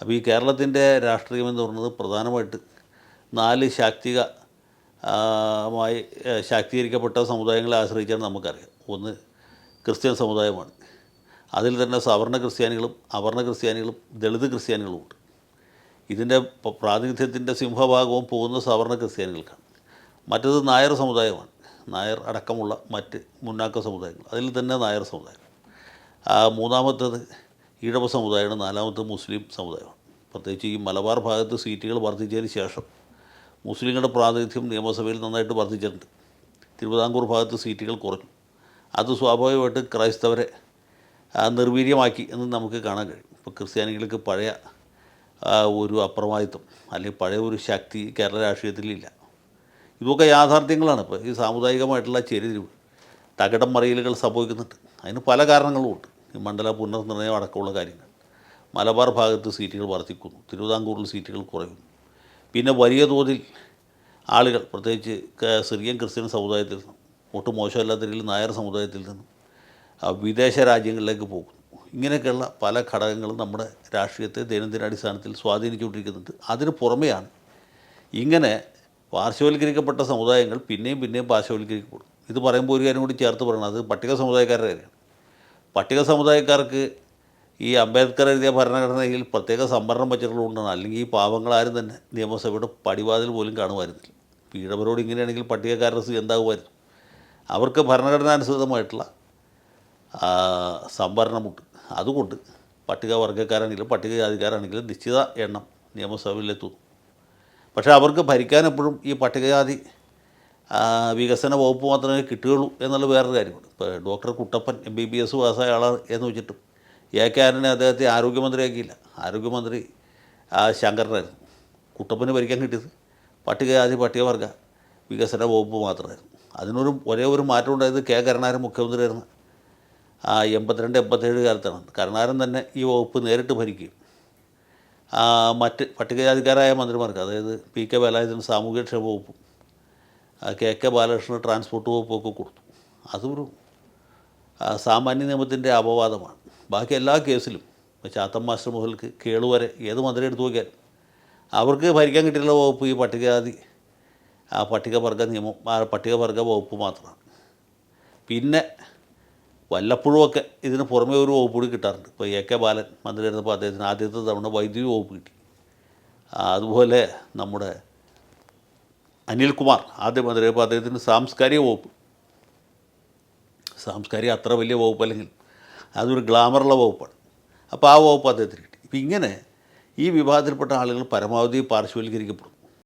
അപ്പോൾ ഈ കേരളത്തിന്റെ രാഷ്ട്രീയം എന്ന് പറയുന്നത് പ്രധാനമായിട്ട് നാല് ശാക്തിക മായി ശാക്തീകരിക്കപ്പെട്ട സമുദായങ്ങളെ ആശ്രയിച്ചാണ് നമുക്കറിയാം. ഒന്ന് ക്രിസ്ത്യൻ സമുദായമാണ്. അതിൽ തന്നെ സവർണ ക്രിസ്ത്യാനികളും അവർണ ക്രിസ്ത്യാനികളും ദളിത് ക്രിസ്ത്യാനികളുമുണ്ട് ഇതിന്റെ പ്രാതിനിധ്യത്തിന്റെ സിംഹഭാഗവും പോകുന്ന സവർണ ക്രിസ്ത്യാനികൾക്കാണ്. മറ്റത് നായർ സമുദായമാണ്. നായർ അടക്കമുള്ള മറ്റ് മുന്നാക്ക സമുദായങ്ങൾ. അതിൽ തന്നെ നായർ സമുദായം മൂന്നാമത്തേത് ഈഴവ സമുദായമാണ് നാലാമത്തെ മുസ്ലിം സമുദായമാണ്. പ്രത്യേകിച്ച് ഈ മലബാർ ഭാഗത്ത് സീറ്റുകൾ വർദ്ധിച്ചതിന് ശേഷം മുസ്ലിങ്ങളുടെ പ്രാതിനിധ്യം നിയമസഭയിൽ നന്നായിട്ട് വർദ്ധിച്ചിട്ടുണ്ട്. തിരുവിതാംകൂർ ഭാഗത്ത് സീറ്റുകൾ കുറഞ്ഞു. അത് സ്വാഭാവികമായിട്ട് ക്രൈസ്തവരെ നിർവീര്യമാക്കി എന്ന് നമുക്ക് കാണാൻ കഴിയും. ഇപ്പോൾ ക്രിസ്ത്യാനികൾക്ക് പഴയ ഒരു അപ്രമാദിത്വം അല്ലെങ്കിൽ പഴയ ഒരു ശക്തി കേരള രാഷ്ട്രീയത്തിലില്ല. ഇതൊക്കെ യാഥാർത്ഥ്യങ്ങളാണ്. ഇപ്പോൾ ഈ സാമുദായികമായിട്ടുള്ള ചെരിതിരിവ് തകിടം മറിയലുകൾ സംഭവിക്കുന്നുണ്ട്. അതിന് പല കാരണങ്ങളുമുണ്ട്. മണ്ഡല പുനർനിർണയം അടക്കമുള്ള കാര്യങ്ങൾ. മലബാർ ഭാഗത്ത് സീറ്റുകൾ വർദ്ധിക്കുന്നു. തിരുവിതാംകൂറിൽ സീറ്റുകൾ കുറയുന്നു. പിന്നെ വലിയ തോതിൽ ആളുകൾ പ്രത്യേകിച്ച് സിറിയൻ ക്രിസ്ത്യൻ സമുദായത്തിൽ നിന്നും ഒട്ടും മോശമല്ലാത്ത രീതിയിൽ നായർ സമുദായത്തിൽ നിന്നും വിദേശ രാജ്യങ്ങളിലേക്ക് പോകുന്നു. ഇങ്ങനെയൊക്കെയുള്ള പല ഘടകങ്ങളും നമ്മുടെ രാഷ്ട്രീയത്തെ ദൈനംദിന അടിസ്ഥാനത്തിൽ സ്വാധീനിച്ചുകൊണ്ടിരിക്കുന്നുണ്ട്. അതിന് പുറമെയാണ് ഇങ്ങനെ പാർശ്വവൽക്കരിക്കപ്പെട്ട സമുദായങ്ങൾ പിന്നെയും പിന്നെയും പാർശ്വവൽക്കരിക്കപ്പെടും. ഇത് പറയുമ്പോൾ ഒരു കാര്യം കൂടി ചേർത്ത് പറയണം. അത് പട്ടിക സമുദായക്കാരുടെ കാര്യമാണ്. പട്ടിക സമുദായക്കാർക്ക് ഈ അംബേദ്കർ എഴുതിയ ഭരണഘടനയിൽ പ്രത്യേക സംവരണം വെച്ചിട്ടുള്ളതുകൊണ്ടാണ്. അല്ലെങ്കിൽ ഈ പാവങ്ങളാരും തന്നെ നിയമസഭയുടെ പടിവാതിൽ പോലും കാണുമായിരുന്നില്ല. പീഡവരോട് ഇങ്ങനെയാണെങ്കിൽ പട്ടികക്കാരുടെ സ്ഥിതി എന്താകുമായിരുന്നു? അവർക്ക് ഭരണഘടനാനുസൃതമായിട്ടുള്ള സംവരണമുണ്ട്. അതുകൊണ്ട് പട്ടികവർഗക്കാരാണെങ്കിലും പട്ടികജാതിക്കാരാണെങ്കിലും നിശ്ചിത എണ്ണം നിയമസഭയിലെത്തുന്നു. പക്ഷേ അവർക്ക് ഭരിക്കാൻ എപ്പോഴും ഈ പട്ടികജാതി വികസന വകുപ്പ് മാത്രമേ കിട്ടുകയുള്ളൂ എന്നുള്ള വേറൊരു കാര്യമുണ്ട്. ഇപ്പോൾ doctor Kuttappan M B B S പാസ്സായ ആളാണ് എന്ന് വെച്ചിട്ടും എ കെ ആരനെ അദ്ദേഹത്തെ ആരോഗ്യമന്ത്രിയാക്കിയില്ല. ആരോഗ്യമന്ത്രി ശങ്കരനായിരുന്നു. കുട്ടപ്പന് ഭരിക്കാൻ കിട്ടിയത് പട്ടികജാതി പട്ടികവർഗ വികസന വകുപ്പ് മാത്രമായിരുന്നു. അതിനൊരു ഒരേ ഒരു മാറ്റം ഉണ്ടായത് കെ കരുണാകരൻ മുഖ്യമന്ത്രിയായിരുന്നു. ആ എൺപത്തിരണ്ട് എൺപത്തേഴ് കാലത്താണ്. കരുണാകരൻ തന്നെ ഈ വകുപ്പ് നേരിട്ട് ഭരിക്കുകയും മറ്റ് പട്ടികജാതിക്കാരായ മന്ത്രിമാർക്ക് അതായത് പി കെ വേലായുധൻ സാമൂഹ്യക്ഷേമ വകുപ്പും കെ കെ ബാലകൃഷ്ണൻ ട്രാൻസ്പോർട്ട് വകുപ്പൊക്കെ കൊടുത്തു. അതൊരു സാമാന്യ നിയമത്തിന്റെ അപവാദമാണ്. ബാക്കി എല്ലാ കേസിലും ചാത്തൻ മാസ്റ്റർ മുതൽക്ക് കേളു വരെ ഏത് മന്ത്രി എടുത്തു നോക്കിയാലും അവർക്ക് ഭരിക്കാൻ കിട്ടിയുള്ള വകുപ്പ് ഈ പട്ടികജാതി ആ പട്ടികവർഗ നിയമം ആ പട്ടികവർഗ വകുപ്പ് മാത്രമാണ്. പിന്നെ വല്ലപ്പോഴുമൊക്കെ ഇതിന് പുറമേ ഒരു വകുപ്പ് കൂടി കിട്ടാറുണ്ട്. ഇപ്പോൾ എ കെ ബാലൻ മന്ത്രിയായിരുന്നപ്പോൾ അദ്ദേഹത്തിന് ആദ്യത്തെ തവണ വൈദ്യുതി വകുപ്പ് കിട്ടി. അതുപോലെ നമ്മുടെ അനിൽകുമാർ. മന്ത്രി അപ്പോൾ അദ്ദേഹത്തിന് സാംസ്കാരിക വകുപ്പ്. സാംസ്കാരിക അത്ര വലിയ വകുപ്പ് അല്ലെങ്കിൽ അതൊരു ഗ്ലാമറുള്ള വകുപ്പാണ്. അപ്പോൾ ആ വകുപ്പ് അദ്ദേഹത്തിന് കിട്ടി. ഇപ്പം ഇങ്ങനെ ഈ വിഭാഗത്തിൽപ്പെട്ട ആളുകൾ പരമാവധി പാർശ്വവൽക്കരിക്കപ്പെടും.